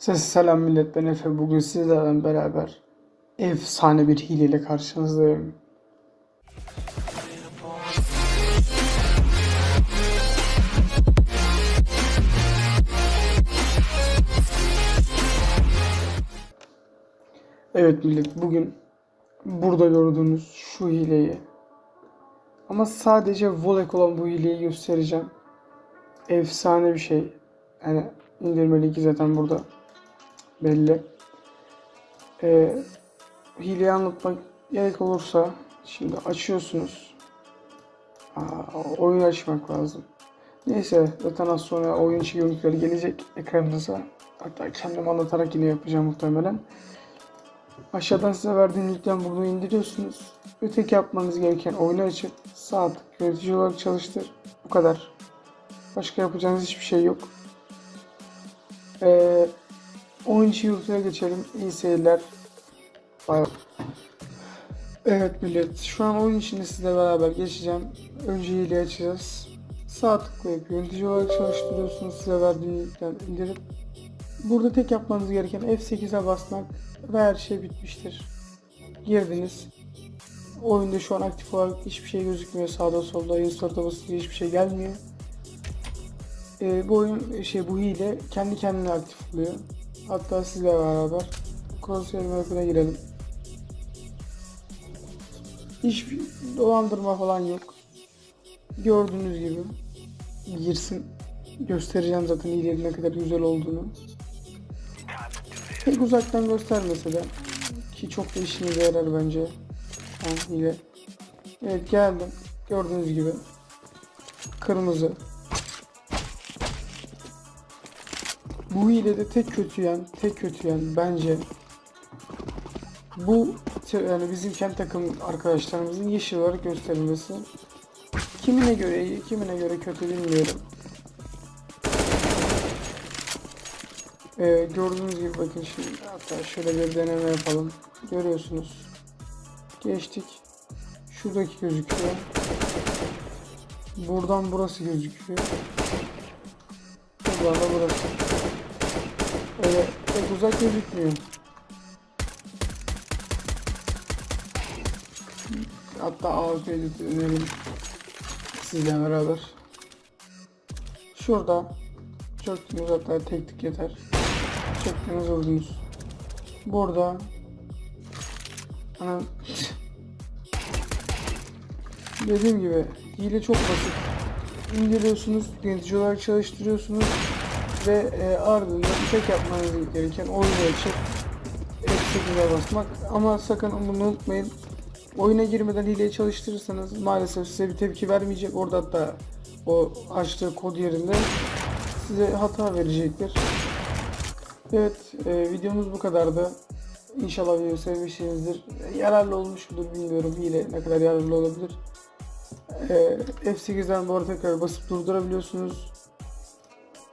Ses selam millet ben Efe. Bugün sizlerle beraber efsane bir hileyle karşınızdayım. Evet millet bugün burada gördüğünüz şu hileyi ama sadece Volek olan bu hileyi göstereceğim. Efsane bir şey. Yani indirme linki zaten burada belli. Ee, hileyi anlatmak gerek olursa şimdi açıyorsunuz. Aa, oyun açmak lazım. Neyse zaten az sonra oyun içi görüntüleri gelecek ekranınıza. Hatta kendim anlatarak yine yapacağım muhtemelen. Aşağıdan size verdiğim linkten bunu indiriyorsunuz. Tek yapmanız gereken oyunu açıp sağ tık yönetici olarak çalıştır. Bu kadar. Başka yapacağınız hiçbir şey yok. Ee, oyun içi yurtuna geçelim. İyi seyirler. Bay. Evet millet. Şu an oyun içinde sizle beraber geçeceğim. Önce hile açacağız. Sağ tıklayıp yönetici olarak çalıştırıyorsunuz. Size verdiğim linkten indirip. Burada tek yapmanız gereken F8'e basmak ve her şey bitmiştir. Girdiniz. Oyunda şu an aktif olarak hiçbir şey gözükmüyor. Sağda solda instart'a basınca hiçbir şey gelmiyor. Ee, bu oyun şey bu hile kendi kendine aktif oluyor. Hatta sizle beraber Crosshair map'ine girelim. Hiçbir dolandırma falan yok. Gördüğünüz gibi girsin. Göstereceğim zaten hilenin ne kadar güzel olduğunu. Pek uzaktan göstermese de ki çok da işinize yarar bence. Yani hile. Evet geldim. Gördüğünüz gibi kırmızı. Bu hilede tek kötü yan, tek kötü yan bence bu yani bizim kendi takım arkadaşlarımızın yeşil olarak gösterilmesi. Kimine göre iyi, kimine göre kötü bilmiyorum. Ee, gördüğünüz gibi bakın şimdi hatta şöyle bir deneme yapalım. Görüyorsunuz. Geçtik. Şuradaki gözüküyor. Buradan burası gözüküyor. Buradan da burası. Öyle pek uzak gözükmüyor. Hatta AWP'yi deneyelim. Sizle beraber. Şurada çöktünüz hatta tek tık yeter. Çöktünüz vurdunuz. Burada Ana Dediğim gibi hile çok basit. İndiriyorsunuz, yönetici olarak çalıştırıyorsunuz ve e, ardından tek yapmanız gereken oyunu açıp F8'e basmak. Ama sakın bunu unutmayın. Oyuna girmeden hileyi çalıştırırsanız maalesef size bir tepki vermeyecek. Orada hatta o açtığı kod yerinde size hata verecektir. Evet, e, videomuz bu kadardı. İnşallah videoyu sevmişsinizdir. Yararlı olmuş mudur bilmiyorum. Hile ne kadar yararlı olabilir. E, F8'den bu arada tekrar basıp durdurabiliyorsunuz.